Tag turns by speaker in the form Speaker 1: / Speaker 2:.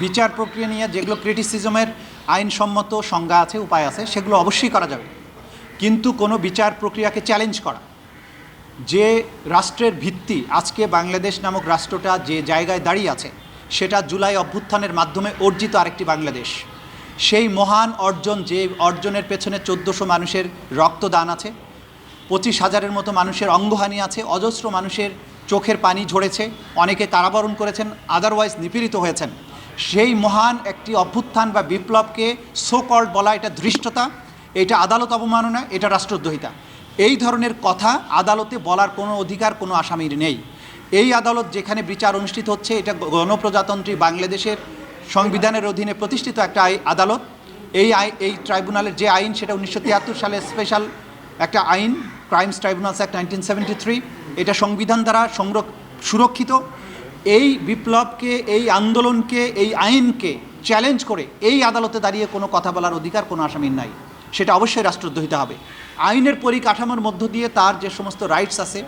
Speaker 1: বিচার প্রক্রিয়া নিয়ে যেগুলো ক্রিটিসিজমের আইনসম্মত সংজ্ঞা আছে, উপায় আছে, সেগুলো অবশ্যই করা যাবে। কিন্তু কোনো বিচার প্রক্রিয়াকে চ্যালেঞ্জ করা। যে রাষ্ট্রের ভিত্তি, আজকে বাংলাদেশ নামক রাষ্ট্রটা যে জায়গায় দাঁড়িয়ে আছে, সেটা জুলাই অভ্যুত্থানের মাধ্যমে অর্জিত আরেকটি বাংলাদেশ। সেই মহান অর্জন, যে অর্জনের পেছনে চোদ্দোশো মানুষের রক্তদান আছে, পঁচিশ হাজারের মতো মানুষের অঙ্গহানি আছে, অজস্র মানুষের চোখের পানি ঝরেছে, অনেকে কারাবরণ করেছেন আদারওয়াইজ নিপীড়িত হয়েছেন। সেই মহান একটি অভ্যুত্থান বা বিপ্লবকে সো কল্ড বলা এটা ধৃষ্টতা, এটা আদালত অবমাননা, এটা রাষ্ট্রদ্রোহিতা। এই ধরনের কথা আদালতে বলার কোনো অধিকার, কোনো আসামির নেই। এই আদালত যেখানে বিচার অনুষ্ঠিত হচ্ছে, এটা গণপ্রজাতন্ত্রী বাংলাদেশের সংবিধানের অধীনে প্রতিষ্ঠিত একটা আদালত। এই আই, এই ট্রাইব্যুনালের যে আইন, সেটা উনিশশো তিয়াত্তর সালে স্পেশাল একটা আইন ক্রাইমস ট্রাইব্যুনালস অ্যাক্ট নাইনটিন এটা সংবিধান দ্বারা সংরক সুরক্ষিত। এই বিপ্লবকে, এই আন্দোলনকে, এই আইনকে চ্যালেঞ্জ করে এই আদালতে দাঁড়িয়ে কোনো কথা বলার অধিকার কোনো আসামির নাই। সেটা অবশ্যই রাষ্ট্রদ্রোহিতা হবে। আইনের পরিকাঠামোর মধ্য দিয়ে তার যে সমস্ত রাইটস আছে